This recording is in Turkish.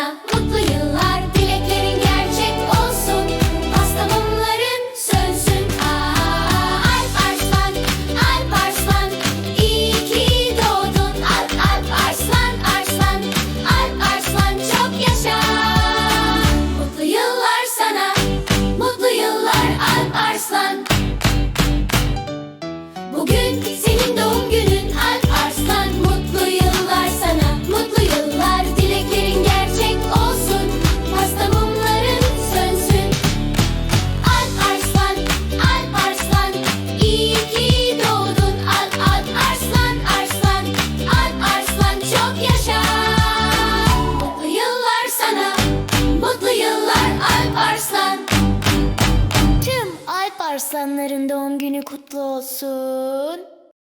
나 Arslanların doğum günü kutlu olsun.